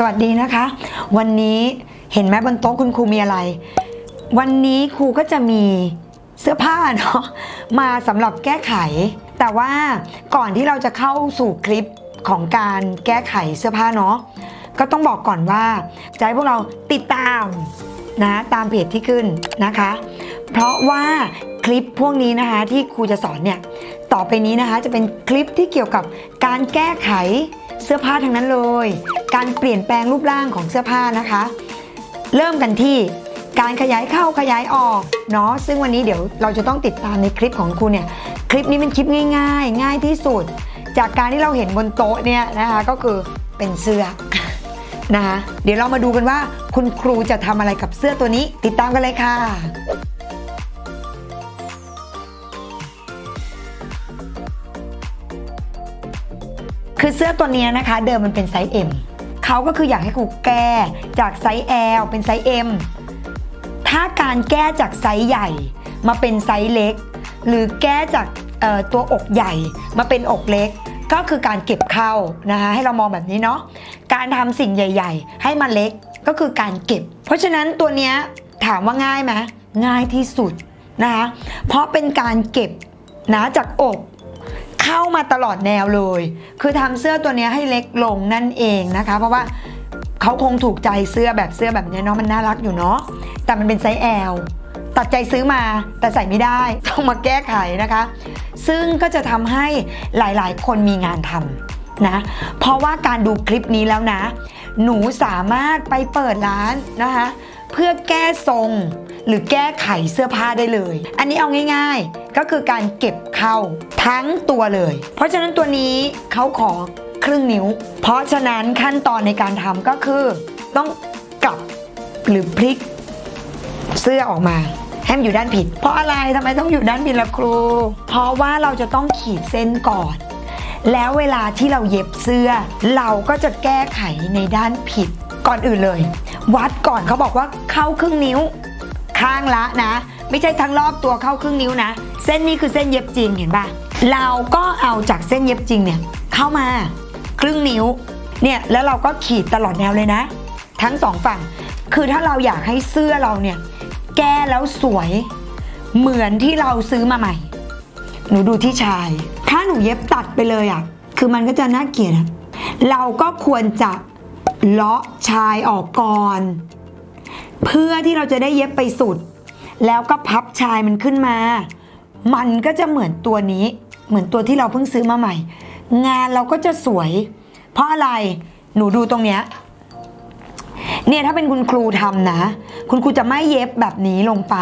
สวัสดีนะคะ วันนี้เห็นไหมบนโต๊ะคุณครูมีอะไร วันนี้ครูก็จะมีเสื้อผ้าเนาะมาสำหรับแก้ไข แต่ว่าก่อนที่เราจะเข้าสู่คลิปของการแก้ไขเสื้อผ้าเนาะก็ต้องบอกก่อนว่าจะให้พวกเราติดตามนะตามเพจที่ขึ้นนะคะ เพราะว่าคลิปพวกนี้นะคะที่ครูจะสอนเนี่ยต่อไปนี้นะคะจะเป็นคลิปที่เกี่ยวกับการแก้ไขเสื้อผ้าทั้งนั้นเลย การเปลี่ยนแปลงรูปร่างของเสื้อผ้านะคะ เริ่มกันที่การขยายเข้าขยายออกเนาะซึ่งวันนี้เดี๋ยวเราจะต้องติดตามในคลิปของครูเนี่ยคลิปนี้เป็นคลิปง่าย ๆ ง่ายที่สุด จากการที่เราเห็นบนโต๊ะเนี่ยนะคะก็คือเป็นเสื้อนะคะเดี๋ยวเรามาดูกันว่าคุณครูจะทำอะไรกับเสื้อตัวนี้ ติดตามกันเลยค่ะคือเสื้อตัวนี้นะคะ เดิมมันเป็นไซส์ M เขาก็คืออยากให้ครูแก้จากไซส์ L เป็นไซส์ M ถ้าการแก้จากไซส์ใหญ่มาเป็นไซส์เล็ก หรือแก้จากตัวอกใหญ่มาเป็นอกเล็ก ก็คือการเก็บเข้านะคะให้เรามองแบบนี้เนาะการทำสิ่งใหญ่ ๆ ให้มันเล็กก็คือการเก็บ เพราะฉะนั้นตัวเนี้ยถามว่าง่ายไหมง่ายที่สุดนะคะเพราะเป็นการเก็บนะจากอก เข้ามาตลอดแนวเลย คือทำเสื้อตัวนี้ให้เล็กลงนั่นเองนะคะ เพราะว่าเขาคงถูกใจเสื้อแบบเสื้อแบบเนี้เนาะมันน่ารักอยู่เนาะแต่มันเป็นไซส์ L ตัดใจซื้อมาแต่ใส่ไม่ได้ต้องมาแก้ไขนะคะ ซึ่งก็จะทำให้หลายๆ คนมีงานทำนะ เพราะว่าการดูคลิปนี้แล้วนะ หนูสามารถไปเปิดร้านนะคะ เพื่อแก้ทรง หรือแก้ไขเสื้อผ้าได้เลย อันนี้เอาง่าย ๆ ก็คือการเก็บเข้าทั้งตัวเลย เพราะฉะนั้นตัวนี้เขาขอครึ่งนิ้ว เพราะฉะนั้นขั้นตอนในการทำก็คือ ต้องกลับหรือพลิก เสื้อออกมาให้มอยู่ด้านผิด เพราะอะไรทำไมต้องอยู่ด้านผิดล่ะครู เพราะว่าเราจะต้องขีดเส้นก่อน แล้วเวลาที่เราเย็บเสื้อ เราก็จะแก้ไขในด้านผิดก่อนอื่นเลย วัดก่อนเขาบอกว่าเข้าครึ่งนิ้ว ข้างละนะ ไม่ใช่ทั้งรอบตัวเข้าครึ่งนิ้วนะ เส้นนี้คือเส้นเย็บจริงเห็นปะเราก็เอาจากเส้นเย็บจริงเนี่ยเข้ามาครึ่งนิ้วเนี่ยแล้วเราก็ขีดตลอดแนวเลยนะ ทั้งสองฝั่ง คือถ้าเราอยากให้เสื้อเราเนี่ยแก้แล้วสวยเหมือนที่เราซื้อมาใหม่ หนูดูที่ชาย ถ้าหนูเย็บตัดไปเลยอะ่ะ คือมันก็จะน่าเกลียดเราก็ควรจะเลาะชายออกก่อน เพื่อที่เราจะได้เย็บไปสุด แล้วก็พับชายมันขึ้นมา มันก็จะเหมือนตัวนี้ เหมือนตัวที่เราเพิ่งซื้อมาใหม่ งานเราก็จะสวย เพราะอะไรหนูดูตรงเนี้ยเนี่ยถ้าเป็นคุณครูทำนะ คุณครูจะไม่เย็บแบบนี้ลงไป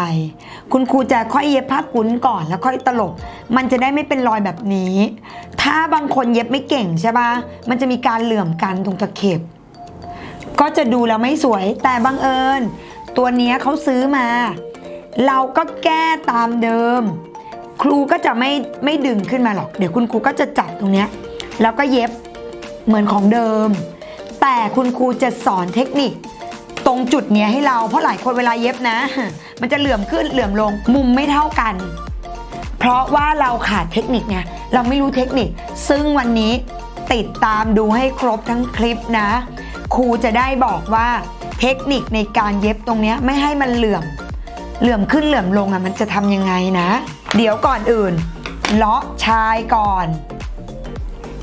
คุณครูจะค่อยเย็บผ้ากุ้นก่อนแล้วค่อยตลบ มันจะได้ไม่เป็นรอยแบบนี้ ถ้าบางคนเย็บไม่เก่งใช่ปะมันจะมีการเหลื่อมกันตรงตะเข็บ ก็จะดูแล้วไม่สวยแต่บังเอิญ ตัวนี้เขาซื้อมา เราก็แก้ตามเดิม ครูก็จะไม่ไม่ดึงขึ้นมาหรอก เดี๋ยวคุณครูก็จะจับตรงเนี้ยแล้วก็เย็บเหมือนของเดิม แต่คุณครูจะสอนเทคนิคตรงจุดเนี้ยให้เราเพราะหลายคนเวลาเย็บนะ มันจะเหลื่อมขึ้นเหลื่อมลงมุมไม่เท่ากัน เพราะว่าเราขาดเทคนิคไงเราไม่รู้เทคนิค ซึ่งวันนี้ติดตามดูให้ครบทั้งคลิปนะ ครูจะได้บอกว่า เทคนิคในการเย็บตรงนี้ไม่ให้มันเหลื่อม เหลื่อมขึ้นเหลื่อมลงอะมันจะทำยังไงนะ เดี๋ยวก่อนอื่น เลาะชายก่อน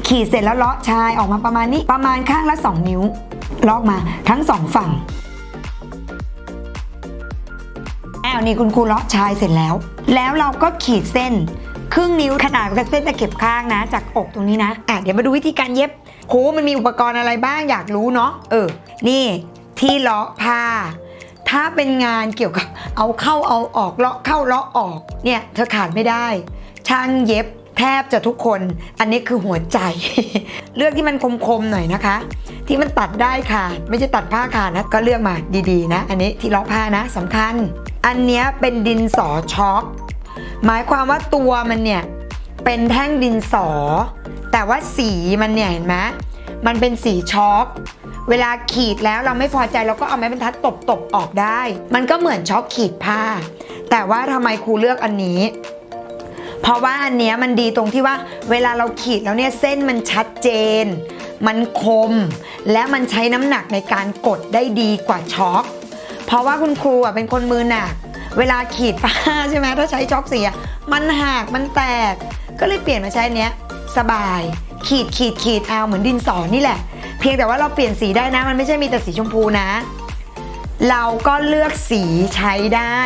ขีดเสร็จแล้วเลาะชายออกมาประมาณนี้ประมาณข้างละ 2 นิ้วลาะมาทั้งสองฝั่งอ้าวนี่คุณครูเลาะชายเสร็จแล้ว แล้วเราก็ขีดเส้นครึ่งนิ้วขนาดกับเส้นตะเข็บข้างนะ จากอกตรงนี้นะ อะเดี๋ยวมาดูวิธีการเย็บโหมันมีอุปกรณ์อะไรบ้างอยากรู้เนาะเออ นี่ ที่เลาะผ้า ถ้าเป็นงานเกี่ยวกับเอาเข้าเอาออกเลาะเข้าเลาะออกเนี่ยเธอขาดไม่ได้ ช่างเย็บแทบจะทุกคน อันนี้คือหัวใจ เลือกที่มันคมๆหน่อยนะคะ ที่มันตัดได้ขาดไม่ใช่ตัดผ้าขาดนะ ก็เลือกมาดีๆนะ อันนี้ที่เลาะผ้านะสำคัญ อันนี้เป็นดินสอช็อกหมายความว่าตัวมันเนี่ยเป็นแท่งดินสอ แต่ว่าสีมันเนี่ยเห็นไหมมันเป็นสีช็อก เวลาขีดแล้วเราไม่พอใจเราก็เอาไม้บรรทัดตบๆออกได้ มันก็เหมือนช็อกขีดผ้า แต่ว่าทำไมครูเลือกอันนี้ เพราะว่าอันเนี้ยมันดีตรงที่ว่าเวลาเราขีดแล้วเนี่ยเส้นมันชัดเจน มันคม และมันใช้น้ำหนักในการกดได้ดีกว่าช็อคเพราะว่าคุณครูอะเป็นคนมือหนักเวลาขีดผ้าใช่ไหมถ้าใช้ช็อคสีอะมันหักมันแตก ก็เลยเปลี่ยนมาใช้อันเนี้ยสบาย ขีดขีดขีดเอาเหมือนดินสอนี่แหละ พียงแต่ว่าเราเปลี่ยนสีได้นะ มันไม่ใช่มีแต่สีชมพูนะ เราก็เลือกสีใช้ได้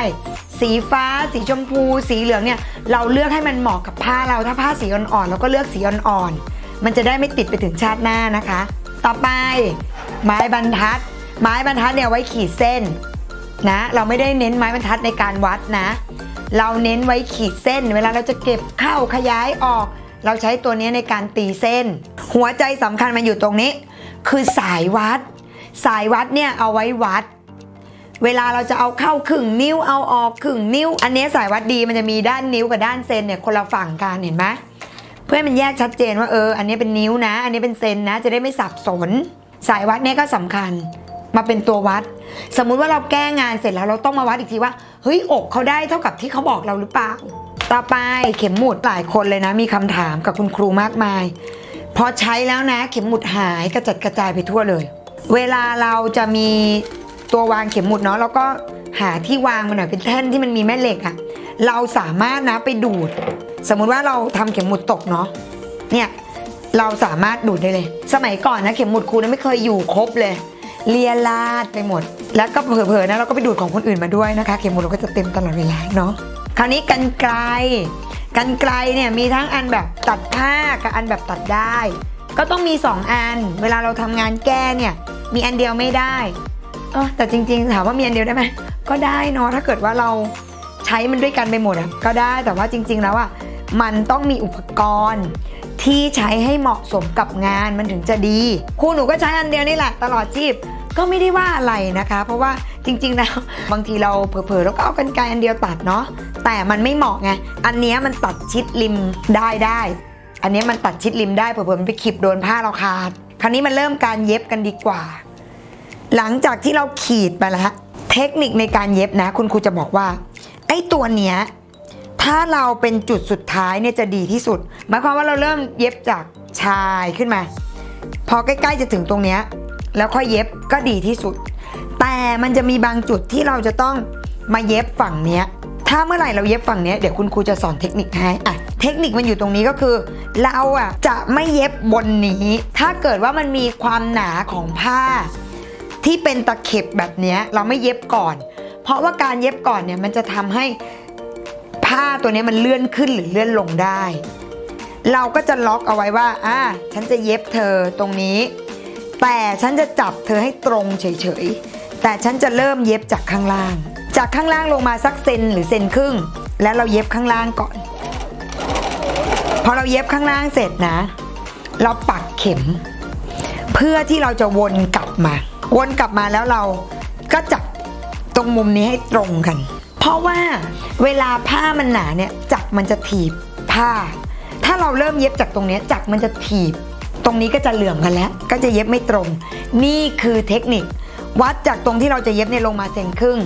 สีฟ้าสีชมพู สีเหลืองเนี่ยเราเลือกให้มันเหมาะกับผ้าเราถ้าผ้าสีอ่อนๆเราก็เลือกสีอ่อนๆมันจะได้ไม่ติดไปถึงชาติหน้านะคะ ต่อไปไม้บรรทัด ไม้บรรทัดเนี่ยไว้ขีดเส้นนะเราไม่ได้เน้นไม้บรรทัดในการวัดนะ เราเน้นไว้ขีดเส้น เวลาเราจะเก็บเข้าขยายออก เราใช้ตัวนี้ในการตีเส้น หัวใจสำคัญมันอยู่ตรงนี้ คือสายวัด สายวัดเนี่ยเอาไว้วัด เวลาเราจะเอาเข้าครึ่งนิ้วเอาออกครึ่งนิ้ว อันนี้สายวัดดีมันจะมีด้านนิ้วกับด้านเซนเนี่ยคนละฝั่งกันเห็นไหมเพื่อให้มันแยกชัดเจนว่าเออ อันนี้เป็นนิ้วนะ อันนี้เป็นเซนนะ จะได้ไม่สับสน สายวัดเนี่ยก็สำคัญมาเป็นตัววัด สมมุติว่าเราแก้งานเสร็จแล้วเราต้องมาวัดอีกทีว่าเฮ้ยอกเขาได้เท่ากับที่เขาบอกเราหรือเปล่า ต่อไปเข็มหมุดหลายคนเลยนะ มีคำถามกับคุณครูมากมาย พอใช้แล้วนะ เข็มหมุดหายกระจัดกระจายไปทั่วเลย เวลาเราจะมีตัววางเข็มหมุดเนาะแล้วก็หาที่วางมันหน่อยเป็นแท่นที่มันมีแม่เหล็กอะเราสามารถนะไปดูด สมมุติว่าเราทำเข็มหมุดตกเนาะเนี่ยเราสามารถดูดได้เลย สมัยก่อนนะเข็มหมุดครูนะไม่เคยอยู่ครบเลยเลียลาดไปหมด แล้วก็เผลอๆนะเราก็ไปดูดของคนอื่นมาด้วยนะคะ เข็มหมุดเราก็จะเต็มตลอดเวลาเนาะคราวนี้กันไกล กันไกลเนี่ยมีทั้งอันแบบตัดผ้ากับอันแบบตัดได้ ก็ต้องมี 2 อัน เวลาเราทำงานแก้เนี่ยมีอันเดียวไม่ได้เออแต่จริงๆถามว่ามีอันเดียวได้ไหมก็ได้เนาะถ้าเกิดว่าเราใช้มันด้วยกันไปหมดอะก็ได้แต่ว่าจริง ๆ แล้วอะมันต้องมีอุปกรณ์ที่ใช้ให้เหมาะสมกับงานมันถึงจะดีครูหนูก็ใช้อันเดียวนี่แหละตลอดชีพก็ไม่ได้ว่าอะไรนะคะ เพราะว่า จริงๆแล้วบางทีเราเผลอๆแล้วก็เอากันไกรอันเดียวตัดเนาะแต่มันไม่เหมาะไงอันเนี้ยมันตัดชิดริมได้ได้ อันนี้มันตัดชิดริมได้เผื่อๆมันไปขีบโดนผ้าเราขาด คราวนี้มันเริ่มการเย็บกันดีกว่า หลังจากที่เราขีดไปแล้วเทคนิคในการเย็บนะ คุณครูจะบอกว่า ไอ้ตัวเนี้ยถ้าเราเป็นจุดสุดท้ายเนี่ยจะดีที่สุดหมายความว่าเราเริ่มเย็บจากชายขึ้นมา พอใกล้ๆจะถึงตรงเนี้ยแล้วค่อยเย็บก็ดีที่สุด แต่มันจะมีบางจุดที่เราจะต้องมาเย็บฝั่งเนี้ย ถ้าเมื่อไหร่เราเย็บฝั่งเนี้ยเดี๋ยวคุณครูจะสอนเทคนิคให้อะเทคนิคมันอยู่ตรงนี้ก็คือ เราอะจะไม่เย็บบนนี้ ถ้าเกิดว่ามันมีความหนาของผ้า ที่เป็นตะเข็บแบบเนี้ยเราไม่เย็บก่อน เพราะว่าการเย็บก่อนเนี่ยมันจะทำให้ผ้าตัวนี้มันเลื่อนขึ้นหรือเลื่อนลงได้ เราก็จะล็อกเอาไว้ว่าอ่าฉันจะเย็บเธอตรงนี้ แต่ฉันจะจับเธอให้ตรงเฉยๆ แต่ฉันจะเริ่มเย็บจากข้างล่าง จากข้างล่างลงมาสักเซนหรือเซนครึ่ง แล้วเราเย็บข้างล่างก่อน พอเราเย็บข้างล่างเสร็จนะ เราปักเข็ม เพื่อที่เราจะวนกลับมา วนกลับมาแล้วเราก็จับตรงมุมนี้ให้ตรงกัน เพราะว่าเวลาผ้ามันหนาเนี่ยจักรมันจะถีบผ้า ถ้าเราเริ่มเย็บจากตรงนี้จักรมันจะถีบ ตรงนี้ก็จะเหลื่อมกันแล้ว ก็จะเย็บไม่ตรง นี่คือเทคนิค วัดจากตรงที่เราจะเย็บเนี่ยลงมาเซนครึ่ง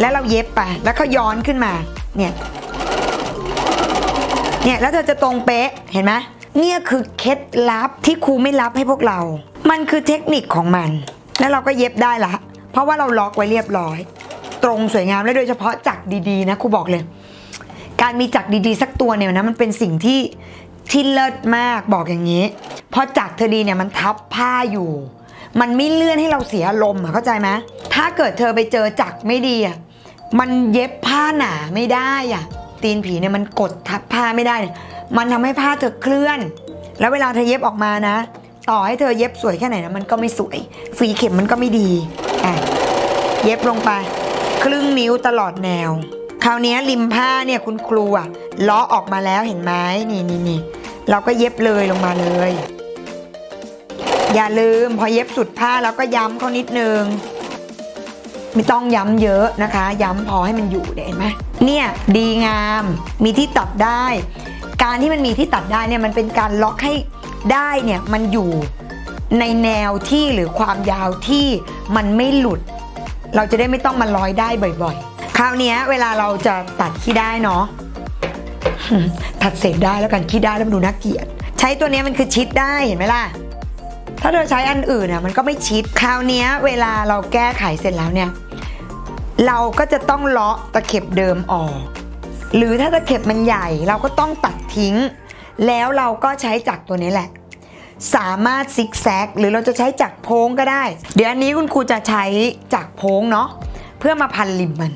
แล้วเราเย็บไป แล้วก็ย้อนขึ้นมา เนี่ย เนี่ย แล้วเธอจะตรงเป๊ะ เห็นไหมเนี่ยคือเคล็ดลับที่ครูไม่รับให้พวกเรา มันคือเทคนิคของมัน แล้วเราก็เย็บได้ละ เพราะว่าเราล็อกไว้เรียบร้อย ตรงสวยงามและโดยเฉพาะจักรดีๆนะครูบอกเลย การมีจักรดีๆ สักตัวเนี่ยนะมันเป็นสิ่งที่ที่เลิศมากบอกอย่างนี้ เพราะจักรเธอดีเนี่ยมันทับผ้าอยู่ มันไม่เลื่อนให้เราเสียอารมอะเข้าใจไหมถ้าเกิดเธอไปเจอจักรไม่ดีอะมันเย็บผ้าหนาไม่ได้อะตีนผีเนี่ยมันกดทับผ้าไม่ได้เนี่ยมันทำให้ผ้าเธอเคลื่อน แล้วเวลาเธอเย็บออกมานะ ต่อให้เธอเย็บสวยแค่ไหนนะมันก็ไม่สวย ฝีเข็มมันก็ไม่ดีอะเย็บลงไป ครึ่งนิ้วตลอดแนว คราวนี้ริมผ้าเนี่ยคุณครูอะลาะออกมาแล้วเห็นไหมนี่นี่นี่เราก็เย็บเลยลงมาเลย อย่าลืมพอเย็บสุดผ้าแล้วก็ย้ำเขานิดนึง ไม่ต้องย้ำเยอะนะคะ ย้ำพอให้มันอยู่เห็นไหมเนี่ยดีงามมีที่ตัดได้ การที่มันมีที่ตัดได้เนี่ยมันเป็นการล็อกให้ได้เนี่ยมันอยู่ในแนวที่หรือความยาวที่มันไม่หลุด เราจะได้ไม่ต้องมาร้อยได้บ่อยๆ คราวนี้เวลาเราจะตัดขี้ได้เนาะตัดเศษได้แล้วกันขี้ได้แล้วมันดูน่าเกลียด ใช้ตัวนี้มันคือชิดได้เห็นไหมล่ะ ถ้าเธอใช้อันอื่นอะมันก็ไม่ชิด คราวนี้เวลาเราแก้ไขเสร็จแล้วเนี่ย เราก็จะต้องเลาะตะเข็บเดิมออก หรือถ้าตะเข็บมันใหญ่เราก็ต้องตัดทิ้ง แล้วเราก็ใช้จักรตัวนี้แหละ สามารถซิกแซกหรือเราจะใช้จักรโพ้งก็ได้ เดี๋ยวอันนี้คุณครูจะใช้จักรโพ้งเนาะเพื่อมาพันริมมัน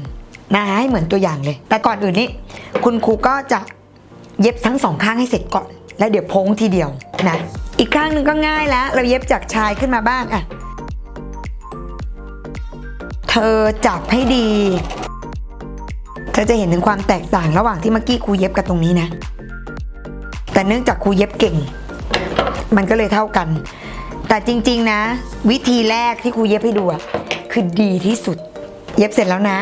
นะให้เหมือนตัวอย่างเลย แต่ก่อนอื่นนี้คุณครูก็จะเย็บทั้งสองข้างให้เสร็จก่อน แล้วเดี๋ยวโพ้งทีเดียวนะ อีกข้างหนึ่งก็ง่ายแล้ว เราเย็บจากชายขึ้นมาบ้างอะเธอจับให้ดี เธอจะเห็นถึงความแตกต่างระหว่างที่เมื่อกี้ครูเย็บกับตรงนี้นะ แต่เนื่องจากครูเย็บเก่ง มันก็เลยเท่ากัน แต่จริง ๆ นะ วิธีแรกที่ครูเย็บให้ดูอะคือดีที่สุด เย็บเสร็จแล้วนะ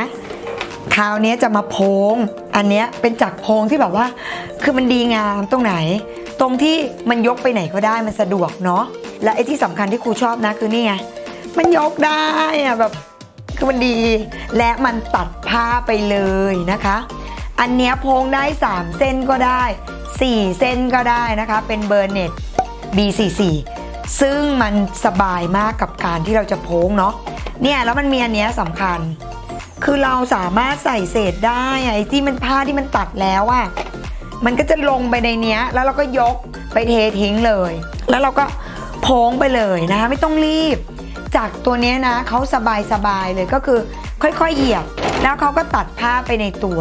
คราวนี้จะมาโพง อันเนี้ยเป็นจักโพงที่แบบว่า คือมันดีงามตรงไหน ตรงที่มันยกไปไหนก็ได้มันสะดวกเนาะและไอ้ที่สำคัญที่ครูชอบนะคือนี่ไงมันยกได้อะแบบคือมันดี และมันตัดผ้าไปเลยนะคะ อันเนี้ยโพงได้ 3 เส้นก็ได้ 4 เส้นก็ได้นะคะ เป็นเบอร์เน็ต B44 ซึ่งมันสบายมากกับการที่เราจะโพงเนาะเนี่ยแล้วมันมีอันเนี้ยสำคัญ คือเราสามารถใส่เศษได้อะไอ้ที่มันผ้าที่มันตัดแล้วอะ มันก็จะลงไปในเนี้ย แล้วเราก็ยกไปเททิ้งเลย แล้วเราก็โพงไปเลยนะคะไม่ต้องรีบ จากตัวเนี้ยนะเขาสบายสบายๆเลยก็คือค่อยๆเหยียบ แล้วเขาก็ตัดผ้าไปในตัว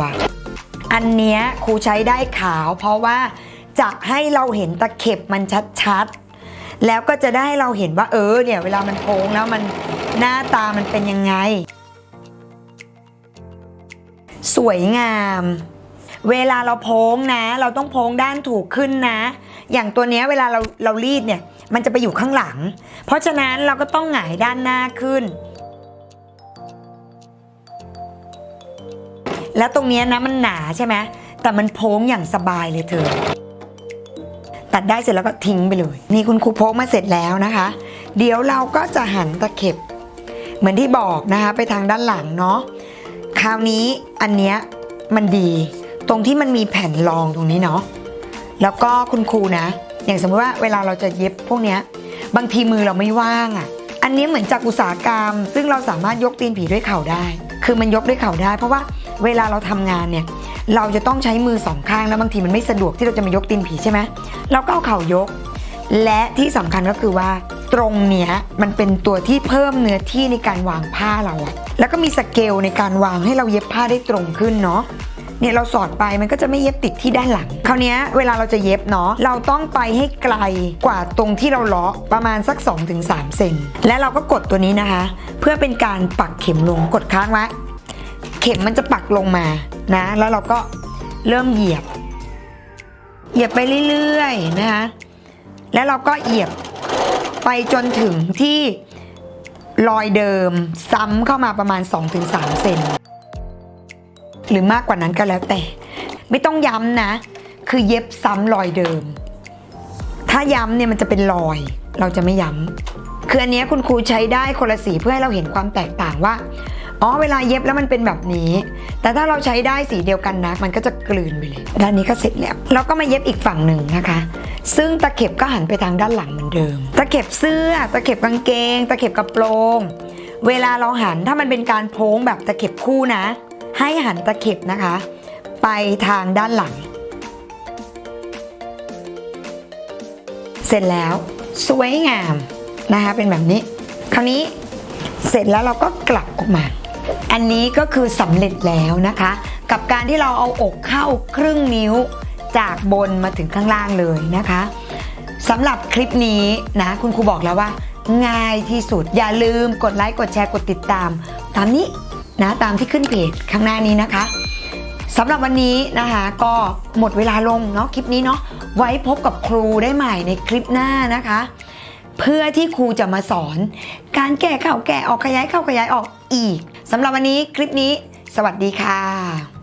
อันเนี้ยครูใช้ได้ขาว เพราะว่าจะให้เราเห็นตะเข็บมันชัดๆ แล้วก็จะได้ให้เราเห็นว่าเออเนี่ยเวลามันโพงแล้วมันหน้าตามันเป็นยังไง สวยงาม เวลาเราโพ้งนะ เราต้องโพ้งด้านถูกขึ้นนะ อย่างตัวเนี้ยเวลาเราเรารีดเนี่ย มันจะไปอยู่ข้างหลัง เพราะฉะนั้นเราก็ต้องหงายด้านหน้าขึ้น แล้วตรงเนี้ยนะมันหนาใช่ไหมแต่มันโพ้งอย่างสบายเลยเธอ ตัดได้เสร็จแล้วก็ทิ้งไปเลย นี่คุณครูโพ้งมาเสร็จแล้วนะคะ เดี๋ยวเราก็จะหันตะเข็บ เหมือนที่บอกนะคะ ไปทางด้านหลังเนาะ คราวนี้อันเนี้ยมันดี ตรงที่มันมีแผ่นรองตรงนี้เนาะแล้วก็คุณครูนะ อย่างสมมติว่าเวลาเราจะเย็บพวกเนี้ยบางทีมือเราไม่ว่างอะ่ะ อันนี้เหมือนจากอุตสาหกรรม ซึ่งเราสามารถยกตีนผีด้วยเข่าได้ คือมันยกด้วยเข่าได้ เพราะว่าเวลาเราทำงานเนี่ยเราจะต้องใช้มือสองข้างแล้วบางทีมันไม่สะดวกที่เราจะมายกตีนผีใช่ไหมเราก็เอาเข่ายก และที่สำคัญก็คือว่าตรงเนี้ยมันเป็นตัวที่เพิ่มเนื้อที่ในการวางผ้าเราอะแล้วก็มีสเกลในการวางให้เราเย็บผ้าได้ตรงขึ้นเนาะ เนี่ยเราสอดไปมันก็จะไม่เย็บติดที่ด้านหลัง คราวนี้เวลาเราจะเย็บเนาะเราต้องไปให้ไกลกว่าตรงที่เราเลาะประมาณสัก 2-3 เซนและเราก็กดตัวนี้นะคะ เพื่อเป็นการปักเข็มลงกดค้างไว้เข็มมันจะปักลงมานะ แล้วเราก็เริ่มเหยียบ เหยียบไปเรื่อยๆนะคะแล้วเราก็เหยียบไปจนถึงที่รอยเดิมซ้ำเข้ามาประมาณ 2-3 เซน หรือมากกว่านั้นก็แล้วแต่ ไม่ต้องย้ำนะ คือเย็บซ้ำรอยเดิม ถ้าย้ำเนี่ยมันจะเป็นรอย เราจะไม่ย้ำคืออันนี้คุณครูใช้ได้คนละสีเพื่อให้เราเห็นความแตกต่างว่าอ๋อเวลาเย็บแล้วมันเป็นแบบนี้ แต่ถ้าเราใช้ได้สีเดียวกันนะ มันก็จะกลืนไปเลย ด้านนี้ก็เสร็จแล้วเราก็มาเย็บอีกฝั่งหนึ่งนะคะ ซึ่งตะเข็บก็หันไปทางด้านหลังเหมือนเดิม ตะเข็บเสื้อ ตะเข็บกางเกง ตะเข็บกระโปรง เวลาเราหันถ้ามันเป็นการโพ้งแบบตะเข็บคู่นะ ให้หันตะเข็บนะคะ ไปทางด้านหลัง เสร็จแล้วสวยงามนะคะเป็นแบบนี้ คราวนี้เสร็จแล้วเราก็กลับออกมา อันนี้ก็คือสำเร็จแล้วนะคะ กับการที่เราเอาอกเข้าครึ่งนิ้วจากบนมาถึงข้างล่างเลยนะคะสำหรับคลิปนี้นะคุณครูบอกแล้วว่า ง่ายที่สุดอย่าลืมกดไลค์กดแชร์กดติดตาม ตามนี้ นะตามที่ขึ้นเพจข้างหน้านี้นะคะสำหรับวันนี้นะคะก็หมดเวลาลงเนาะคลิปนี้เนาะไว้พบกับครูได้ใหม่ในคลิปหน้านะคะ เพื่อที่ครูจะมาสอน การแก้เข้าแก้ออกขยายเข้าขยายออกอีกสำหรับวันนี้คลิปนี้ สวัสดีค่ะ